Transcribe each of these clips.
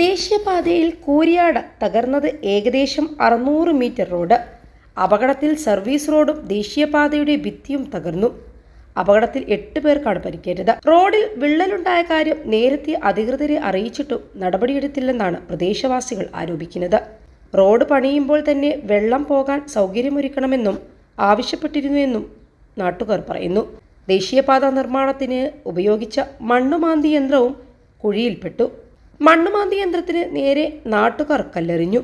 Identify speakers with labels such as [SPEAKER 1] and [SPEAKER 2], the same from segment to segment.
[SPEAKER 1] ദേശീയപാതയിൽ കൂരിയാട് തകർന്നത് ഏകദേശം അറുന്നൂറ് മീറ്റർ റോഡ്. അപകടത്തിൽ സർവീസ് റോഡും ദേശീയപാതയുടെ ഭിത്തിയും തകർന്നു. അപകടത്തിൽ എട്ട് പേർക്കാണ് പരിക്കേറ്റത്. റോഡിൽ വിള്ളലുണ്ടായ കാര്യം നേരത്തെ അധികൃതരെ അറിയിച്ചിട്ടും നടപടിയെടുത്തില്ലെന്നാണ് പ്രദേശവാസികൾ ആരോപിക്കുന്നത്. റോഡ് പണിയുമ്പോൾ തന്നെ വെള്ളം പോകാൻ സൗകര്യമൊരുക്കണമെന്നും ആവശ്യപ്പെട്ടിരുന്നുവെന്നും നാട്ടുകാർ പറയുന്നു. ദേശീയപാത നിർമ്മാണത്തിന് ഉപയോഗിച്ച മണ്ണുമാന്തി യന്ത്രവും കുഴിയിൽപ്പെട്ടു. മണ്ണുമാന്തി യന്ത്രത്തിന് നേരെ നാട്ടുകാർ കല്ലെറിഞ്ഞു.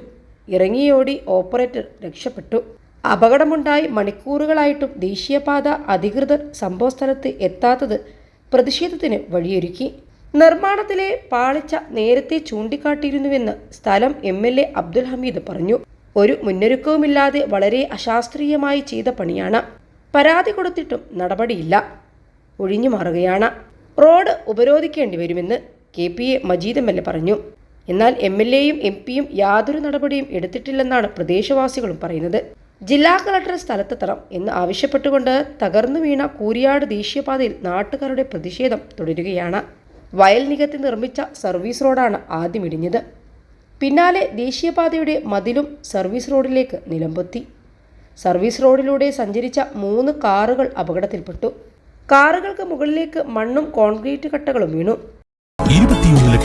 [SPEAKER 1] ഇറങ്ങിയോടി ഓപ്പറേറ്റർ രക്ഷപ്പെട്ടു. അപകടമുണ്ടായി മണിക്കൂറുകളായിട്ടും ദേശീയപാത അധികൃതർ സംഭവസ്ഥലത്ത് എത്താത്തത് പ്രതിഷേധത്തിന് വഴിയൊരുക്കി. നിർമ്മാണത്തിലെ പാളിച്ച നേരത്തെ ചൂണ്ടിക്കാട്ടിയിരുന്നുവെന്ന് സ്ഥലം M L A Abdul Hameed പറഞ്ഞു. ഒരു മുന്നൊരുക്കവുമില്ലാതെ വളരെ അശാസ്ത്രീയമായി ചെയ്ത പണിയാണ്. പരാതി കൊടുത്തിട്ടും നടപടിയില്ല. ഒഴിഞ്ഞു മാറുകയാണ് റോഡ് ഉപരോധിക്കേണ്ടി വരുമെന്ന് K P A Majeed M L A പറഞ്ഞു. എന്നാൽ എം എൽ എയും എം പിയും യാതൊരു നടപടിയും എടുത്തിട്ടില്ലെന്നാണ് പ്രദേശവാസികളും പറയുന്നത്. ജില്ലാ കളക്ടർ സ്ഥലത്തെത്തണം എന്ന് ആവശ്യപ്പെട്ടുകൊണ്ട് തകർന്നു വീണ കൂരിയാട് ദേശീയപാതയിൽ നാട്ടുകാരുടെ പ്രതിഷേധം തുടരുകയാണ്. വയൽ നികത്തി നിർമ്മിച്ച സർവീസ് റോഡാണ് ആദ്യം ഇടിഞ്ഞത്. പിന്നാലെ ദേശീയപാതയുടെ മതിലും സർവീസ് റോഡിലേക്ക് നിലംപൊത്തി. സർവീസ് റോഡിലൂടെ സഞ്ചരിച്ച മൂന്ന് കാറുകൾ അപകടത്തിൽപ്പെട്ടു. കാറുകൾക്ക് മുകളിലേക്ക് മണ്ണും കോൺക്രീറ്റ് കട്ടകളും വീണു.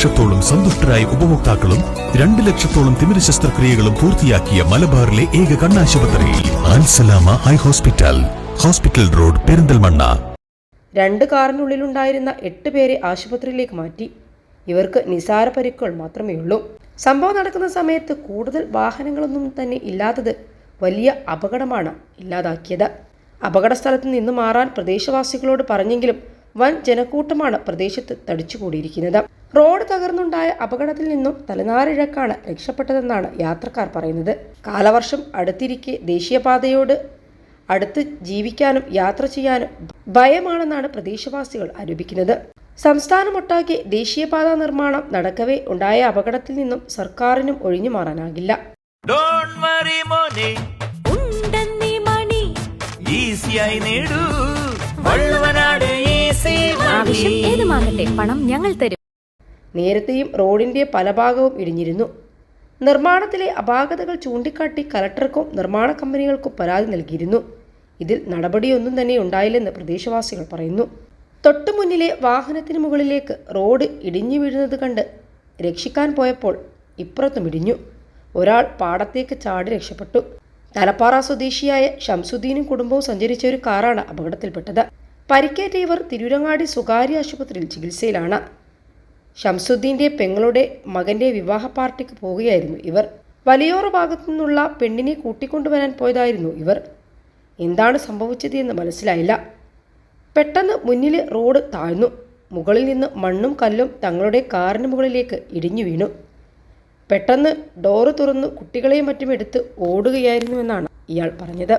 [SPEAKER 2] ലക്ഷത്തോളം സന്തുഷ്ടരായ ഉപഭോക്താക്കളും രണ്ട് ലക്ഷത്തോളം തിമിര ശസ്ത്രക്രിയകളും പൂർത്തിയാക്കിയ മലബാറിലെ ഏക കണ്ണാശുപത്രി ആൻസലാമ eye hospital hospital road Perinthalmanna.
[SPEAKER 1] രണ്ട് കാറിനുള്ളിലുണ്ടായിരുന്ന എട്ട് പേരെ ആശുപത്രിയിലേക്ക് മാറ്റി. ഇവർക്ക് നിസാര പരിക്കുകൾ മാത്രമേ ഉള്ളൂ. സംഭവം നടക്കുന്ന സമയത്ത് കൂടുതൽ വാഹനങ്ങളൊന്നും തന്നെ ഇല്ലാത്തത് വലിയ അപകടമാണ് ഇല്ലാതാക്കിയത്. അപകട സ്ഥലത്ത് നിന്ന് മാറാൻ പ്രദേശവാസികളോട് പറഞ്ഞെങ്കിലും വൻ ജനക്കൂട്ടമാണ് പ്രദേശത്ത് തടിച്ചുകൂടിയിരിക്കുന്നത്. റോഡ് തകർന്നുണ്ടായ അപകടത്തിൽ നിന്നും തലനാരിഴക്കാണ് രക്ഷപ്പെട്ടതെന്നാണ് യാത്രക്കാർ പറയുന്നത്. കാലവർഷം അടുത്തിരിക്കെ ദേശീയപാതയോട് അടുത്ത് ജീവിക്കാനും യാത്ര ചെയ്യാനും ഭയമാണെന്നാണ് പ്രദേശവാസികൾ ആരോപിക്കുന്നത്. സംസ്ഥാനമൊട്ടാകെ ദേശീയപാത നിർമ്മാണം നടക്കവേ ഉണ്ടായ അപകടത്തിൽ നിന്നും സർക്കാരിനും ഒഴിഞ്ഞു മാറാനാകില്ല.
[SPEAKER 3] ഡോണ്ട് വറി മോനെ.
[SPEAKER 4] ഉണ്ടെന്നീ മണി.
[SPEAKER 3] ഈസിയായി നേടൂ. വള്ളുവനാട് ഈസി
[SPEAKER 4] ആവശ്യം ഏതുമാകട്ടെ പണം ഞങ്ങൾ തരും.
[SPEAKER 1] നേരത്തെയും റോഡിന്റെ പല ഭാഗവും ഇടിഞ്ഞിരുന്നു. നിർമ്മാണത്തിലെ അപാകതകൾ ചൂണ്ടിക്കാട്ടി കലക്ടർക്കും നിർമ്മാണ കമ്പനികൾക്കും പരാതി നൽകിയിരുന്നു. ഇതിൽ നടപടിയൊന്നും തന്നെ ഉണ്ടായില്ലെന്ന് പ്രദേശവാസികൾ പറയുന്നു. തൊട്ടു മുന്നിലെ വാഹനത്തിന് മുകളിലേക്ക് റോഡ് ഇടിഞ്ഞു വീഴുന്നത് കണ്ട് രക്ഷിക്കാൻ പോയപ്പോൾ ഇപ്പുറത്തും ഇടിഞ്ഞു. ഒരാൾ പാടത്തേക്ക് ചാടി രക്ഷപ്പെട്ടു. തലപ്പാറ സ്വദേശിയായ ഷംസുദ്ദീനും കുടുംബവും സഞ്ചരിച്ച ഒരു കാറാണ് അപകടത്തിൽപ്പെട്ടത്. പരിക്കേറ്റ ഇവർ തിരൂരങ്ങാടി സ്വകാര്യ ആശുപത്രിയിൽ ചികിത്സയിലാണ്. ഷംസുദ്ദീന്റെ പെങ്ങളുടെ മകന്റെ വിവാഹ പാർട്ടിക്ക് പോവുകയായിരുന്നു ഇവർ. വലിയോറ ഭാഗത്തു നിന്നുള്ള പെണ്ണിനെ കൂട്ടിക്കൊണ്ടുവരാൻ പോയതായിരുന്നു ഇവർ. എന്താണ് സംഭവിച്ചത് എന്ന് മനസ്സിലായില്ല. പെട്ടെന്ന് മുന്നിൽ റോഡ് താഴ്ന്നു. മുകളിൽ നിന്ന് മണ്ണും കല്ലും തങ്ങളുടെ കാറിന് മുകളിലേക്ക് ഇടിഞ്ഞു വീണു. പെട്ടെന്ന് ഡോറ് തുറന്ന് കുട്ടികളെയും മറ്റും എടുത്ത് ഓടുകയായിരുന്നുവെന്നാണ് ഇയാൾ പറഞ്ഞത്.